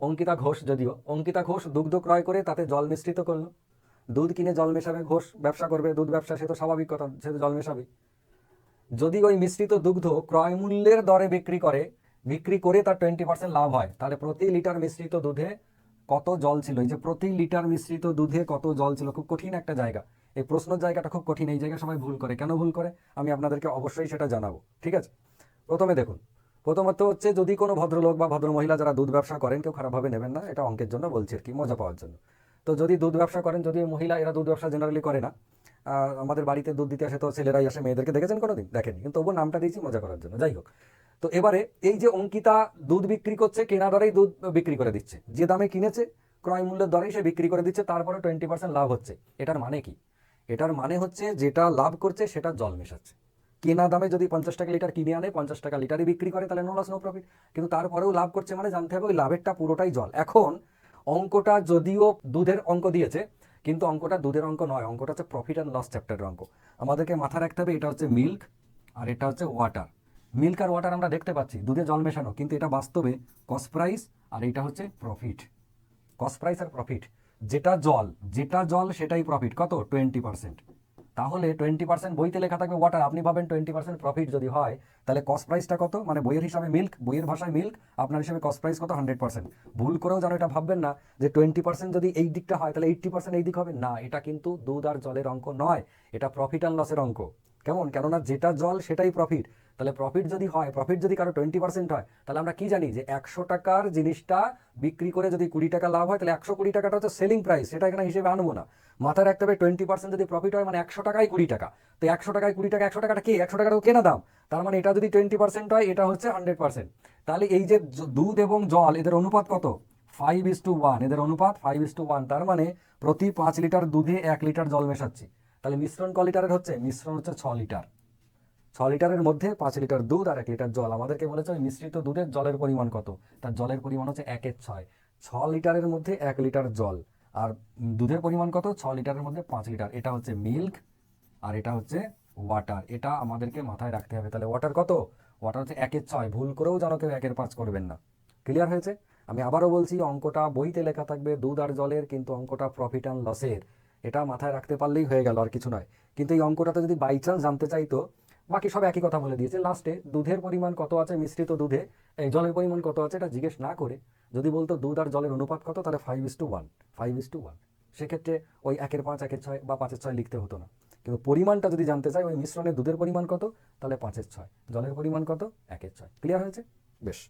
অঙ্কিতা ঘোষ যদিও, অঙ্কিতা ঘোষ দুগ্ধ ক্রয় করে তাতে জল মিশ্রিত করল। দুধ কিনে জল মেশাবে, ঘোষ ব্যবসা করবে, দুধ ব্যবসা সে তো স্বাভাবিক কথা, সে তো জল মেশাবে যদি ওই মিশ্রিত দুগ্ধ ক্রয় মূল্যের দরে বিক্রি করে বিক্রি করে তার টোয়েন্টি পার্সেন্ট লাভ হয়, তাহলে প্রতি লিটার মিশ্রিত দুধে কত জল ছিল? এই যে প্রতি লিটার মিশ্রিত দুধে কত জল ছিল? খুব কঠিন একটা জায়গা। এই প্রশ্ন জায়গাটা খুব কঠিন, এই জায়গায় সবাই ভুল করে। কেন ভুল করে? আমি আপনাদেরকে অবশ্যই সেটা জানাব। ঠিক আছে? প্রথমে দেখুন প্রথমত হচ্ছে, যদি কোনো ভদ্রলোক বা ভদ্র মহিলা যারা দুধ ব্যবসা করেন, কেউ খারাপভাবে নেবেন না, এটা অঙ্কের জন্য বলছি আর কি, মজা পাওয়ার জন্য। তো যদি দুধ ব্যবসা করেন, যদি মহিলা এরা দুধ ব্যবসা জেনারেলি করে না আমাদের বাড়িতে দুধ দিতে আসে তো ছেলেরাই আসে, মেয়েদেরকে দেখেছেন কোনোদিন? দেখেনি। কিন্তু তবুও নামটা দিয়েছি, মজা করার জন্য। যাই হোক। তো এবারে এই যে অঙ্কিতা দুধ বিক্রি করছে, কেনা দরেই দুধ বিক্রি করে দিচ্ছে। যে দামে কিনেছে, ক্রয় মূল্যের দরেই সে বিক্রি করে দিচ্ছে তারপরে টোয়েন্টি পার্সেন্ট লাভ হচ্ছে। এটার মানে কি? এটার মানে হচ্ছে, যেটা লাভ করছে, সেটা জল মেশাচ্ছে। কেনা দামে যদি পঞ্চাশ টাকা লিটার কিনে আনে, পঞ্চাশ টাকা লিটারই বিক্রি করে, তাহলে নো লস নো প্রফিট কিন্তু তারপরেও লাভ করছে মানে জানতে হবে ওই লাভেরটা পুরোটাই জল। এখন অঙ্কটা যদিও দুধের অঙ্ক দিয়েছে, কিন্তু অঙ্কটা দুধের অঙ্ক নয়, অঙ্কটা হচ্ছে প্রফিট অ্যান্ড লস চ্যাপ্টারের অঙ্ক। আমাদেরকে মাথায় রাখতে হবে, এটা হচ্ছে মিল্ক আর এটা হচ্ছে ওয়াটার মিল্ক আর ওয়াটার আমরা দেখতে পাচ্ছি, দুধে জল মেশানো, কিন্তু এটা বাস্তবে কস্ট প্রাইস আর এটা হচ্ছে প্রফিট কস্ট প্রাইস আর প্রফিট যেটা জল যেটা জল সেটাই প্রফিট কত? টোয়েন্টি পার্সেন্ট তাহলে টোয়েন্টি পার্সেন্ট বইতে লেখা থাকবে ওয়াটার আপনি পাবেন টোয়েন্টি পার্সেন্ট প্রফিট যদি হয়, তাহলে কস্ট প্রাইসটা কত? মানে বইয়ের হিসাবে মিল্ক বইয়ের ভাষায় মিল্ক আপনার হিসাবে কস্ট প্রাইস কত? হান্ড্রেড পার্সেন্ট ভুল করেও যেন এটা ভাববেন না, যে টোয়েন্টি পার্সেন্ট যদি এই দিকটা হয়, তাহলে এইট্টি পার্সেন্ট এই দিক হবে? না, এটা কিন্তু দুধ আর জলের অঙ্ক নয়, এটা প্রফিট অ্যান্ড লসের অঙ্ক। কেমন? কেননা যেটা জল, সেটাই প্রফিট তাহলে প্রফিট যদি হয় প্রফিট যদি কারও টোয়েন্টি পার্সেন্ট হয়, তাহলে আমরা কি জানি যে একশো টাকার জিনিসটা বিক্রি করে যদি কুড়ি টাকা লাভ হয়, তাহলে একশো কুড়ি টাকাটা হচ্ছে সেলিং প্রাইস সেটা এখানে হিসেবে আনব না। মাথায় রাখতে হবে টোয়েন্টি পার্সেন্ট যদি প্রফিট হয় মানে একশো টাকায় কুড়ি টাকা। তো একশো টাকায় কুড়ি টাকা, একশো টাকাটা কি? একশো টাকাটা কেনা দাম। তার মানে এটা যদি টোয়েন্টি পার্সেন্ট হয়, এটা হচ্ছে হান্ড্রেড পার্সেন্ট তাহলে এই যে দুধ এবং জল, এদের অনুপাত কত? ফাইভ ইস টু ওয়ান এদের অনুপাত ফাইভ ইস টু ওয়ান তার মানে প্রতি পাঁচ লিটার দুধে এক লিটার জল মেশাচ্ছি। তাহলে মিশ্রণ ক লিটারের হচ্ছে? মিশ্রণ হচ্ছে ছ লিটার। লিটারের মধ্যে পাঁচ লিটার দুধ আর এক লিটার জল। আমাদেরকে বলেছে ওই মিশ্রিত দুধের জলের পরিমাণ কত? তার জলের পরিমাণ হচ্ছে একের ছয়। ছ লিটারের মধ্যে এক লিটার জল। আর দুধের পরিমাণ কত? ছ লিটারের মধ্যে পাঁচ লিটার। এটা হচ্ছে মিল্ক আর এটা হচ্ছে ওয়াটার। এটা আমাদেরকে মাথায় রাখতে হবে। তাহলে ওয়াটার কত? ওয়াটার হচ্ছে একের ছয়। ভুল করেও যেন কেউ একের পাঁচ করবেন না। ক্লিয়ার হয়েছে? আমি আবারও বলছি, অঙ্কটা বইতে লেখা থাকবে, দুধ আর জলের, কিন্তু অঙ্কটা প্রফিট অ্যান্ড লসের এটা মাথায় রাখতে পারলেই হয়ে গেল, আর কিছু নয়। কিন্তু এই অঙ্কটাতে যদি বাই চান্স জানতে চাইতো বাকি সব একই কথা বলে দিয়েছে। লাস্টে দুধের পরিমাণ কত আছে? মিশ্রিত দুধে। এই জলের পরিমাণ কত আছে? এটা জিজ্ঞেস না করে। যদি বলতো দুধ আর জলের অনুপাত কত, তাহলে five is to one five is to one সেক্ষেত্রে ওই একের পাঁচ, একের ছয় বা পাঁচের ছয় লিখতে হতো না। কিন্তু পরিমাণটা যদি জানতে চাই, ওই মিশ্রণে দুধের পরিমাণ কত? তাহলে পাঁচের ছয়। জলের পরিমাণ কত? একের ছয়। ক্লিয়ার হয়েছে? বেশ।